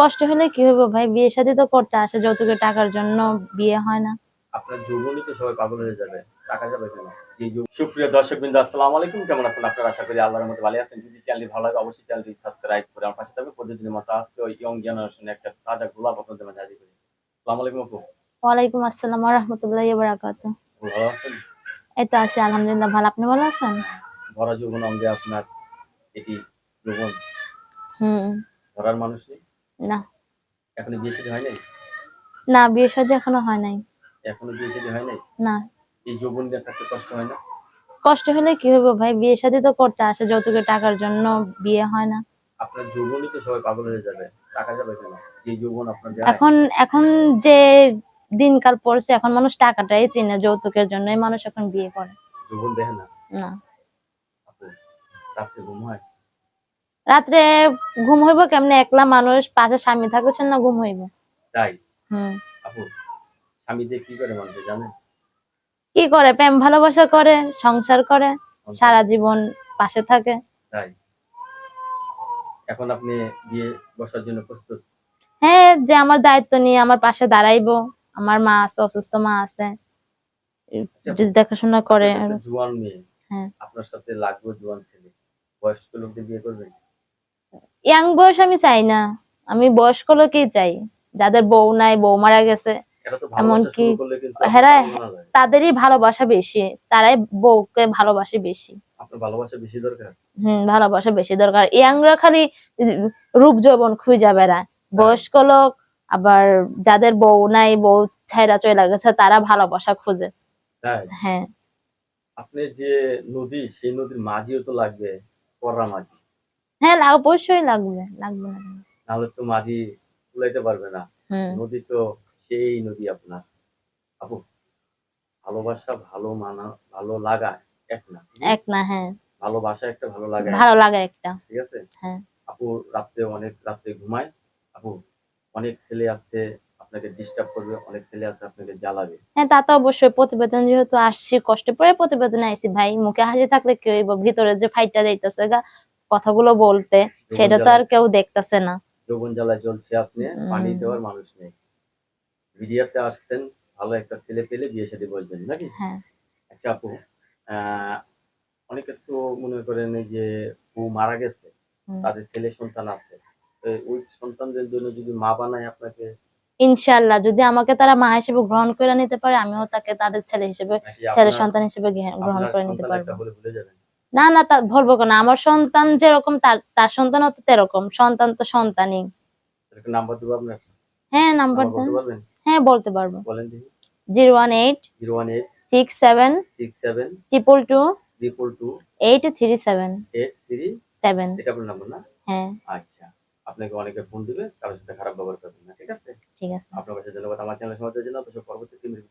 কষ্ট হলে কি হবে ভাই? বিয়ে শাদী তো করতে আসে যৌতুকের টাকার জন্য বিয়ে হয় না। আপনার যৌবনই তো সবাই পাগল হয়ে যাবে। টাকা যাবে কেন? সুপ্রিয় দর্শক বিন্দু আসসালামু আলাইকুম। কেমন আছেন আপনারা? আশা করি আল্লাহর মধ্যে ভালো আছেন। যদি চ্যানেলটি ভালো লাগে অবশ্যই চ্যানেলটি সাবস্ক্রাইব করে আমার পাশে থাকবে প্রতিদিনের মতো আজকে ওই ইয়ং জেনারেশনে একটা তাজা গোলাপ আপনাদের মাঝে হাজির করেছি আসসালামু আলাইকুম আপু। ওয়ালাইকুম আসসালাম রহমতুল্লাহ বারাকাত। আপু ভালো আছেন? এই তো আছি আলহামদুলিল্লাহ। ভালো আপনি ভালো আছেন? ভরা যৌবন অঙ্গে আপনার এটি যৌবন। হুম। ধরার মানুষ নেই। না। এখনও বিয়ে শাদী হয় নাই? না বিয়ে শাদী এখনও হয় নাই। এখনও বিয়ে শাদী হয় নাই? না। এই যৌবন নিয়ে থাকতে কষ্ট হয় না? কষ্ট হলে কি হবে ভাই? বিয়ে শাদী তো করতে আসে যৌতুকের টাকার জন্য বিয়ে হয় না। আপনার যৌবনই তো সবাই পাগল হয়ে যাবে। টাকা যাবে কেন? যে যৌবন আপনার এখন এখন যে দিনকাল পড়ছে এখন মানুষ টাকাটাই চিনে যৌতুকের জন্যই মানুষ এখন বিয়ে করে। যৌবন দেখে না? না। রাত্রে ঘুম হয়? রাত্রে ঘুম হইব কেমনে? একলা মানুষ পাশে স্বামী থাকছেন না ঘুম হইব? তাই? হুম। আপু স্বামী দিয়ে কি করে মানুষ জানেন? কি করে? প্রেম ভালোবাসা করে সংসার করে সারা জীবন পাশে থাকে। তাই? এখন আপনি বিয়ে বসার জন্য প্রস্তুত? হ্যাঁ যে আমার দায়িত্ব নিয়ে আমার পাশে দাঁড়াইবো। আমার মা আছে অসুস্থ মা আছে। যদি দেখাশোনা করে। জোয়ান মেয়ে। হ্যাঁ। আপনার সাথে লাগবে জোয়ান ছেলে। বয়স্ক লোকদের বিয়ে করবেন? ইয়াং বয়স আমি চাই না। আমি বয়স্ক লোকই চাই। যাদের বউ নাই বউ মারা গেছে এমনকি লাগে। তাদেরই ভালোবাসা বেশি তারাই বউকে ভালোবাসে বেশি। ভালোবাসা বেশি দরকার? হম ভালোবাসা বেশি দরকার। ইয়াংরা খালি রূপ যৌবন খুঁজে বেড়ায়। বয়স্ক লোক আবার যাদের বউ নাই বউ ছাইরা চলে গেছে তারা ভালোবাসা খুঁজে। হ্যাঁ। আপনি যে নদী সেই নদীর মাঝিও তো লাগবে পররা মাঝি। হ্যাঁ অবশ্যই লাগবে লাগবে না কেন? তো মাঝি তুলাইতে পারবে না। নদী তো সেই নদী আপনার। আপু ভালোবাসা ভালো মানা ভালো লাগা এক না। এক না হ্যাঁ। ভালোবাসা একটা ভালো লাগা ভালো লাগে একটা। ঠিক আছে? হ্যাঁ। আপু রাত্রে অনেক রাত্রে ঘুমায় আপু অনেক ছেলে আছে আপনাকে ডিস্টার্ব করবে অনেক ছেলে আছে আপনাকে জ্বালাবে। হ্যাঁ তা তো অবশ্যই। প্রতিবেদন যেহেতু আসছি কষ্ট পরে প্রতিবেদনে আইছি। ভাই মুখে হাসি থাকলে কি হইব? ভিতরে যে ফাইটটা যাইতেছে গা কথাগুলো বলতে সেটা তো আর কেউ দেখতেছে না। যৌবন জ্বালায় জ্বলছে আপনি পানি দেওয়ার মানুষ নেই। ভিডিওতে আসছেন ভালো একটা ছেলে পেলে বিয়ে সাথে বলবেন নাকি? হ্যাঁ। আচ্ছা আপু অনেকে তো মনে করেন যে বউ মারা গেছে তাদের ছেলে সন্তান আছে। ওই সন্তানদের জন্য যদি মা বানায় আপনাকে? ইনশাআল্লাহ যদি আমাকে তারা মা হিসেবে গ্রহণ করে নিতে পারে আমিও তাকে তাদের ছেলে হিসেবে ছেলে সন্তান হিসেবে গ্রহণ করে নিতে পারব। না না তা বলব কেন? আমার সন্তান যেরকম তার তার সন্তানও তো তেরকম। সন্তান তো সন্তানই। নাম্বার দেবো আপনার হ্যাঁ নাম্বার দেন। হ্যাঁ বলতে পারব। বলেন zero one eight zero one eight six seven six seven triple two triple two eight three seven eight three seven. এটা আপনার নাম্বার না? হ্যাঁ। আচ্ছা। আপনাকে অনেকে ফোন দিবে কারোর সাথে খারাপ ব্যবহার করবেন না ঠিক আছে? ঠিক আছে। আপনার কাছে ধন্যবাদ। আমার চ্যানেল সমাজের জন্য অবশ্যই পরবর্তী টিমের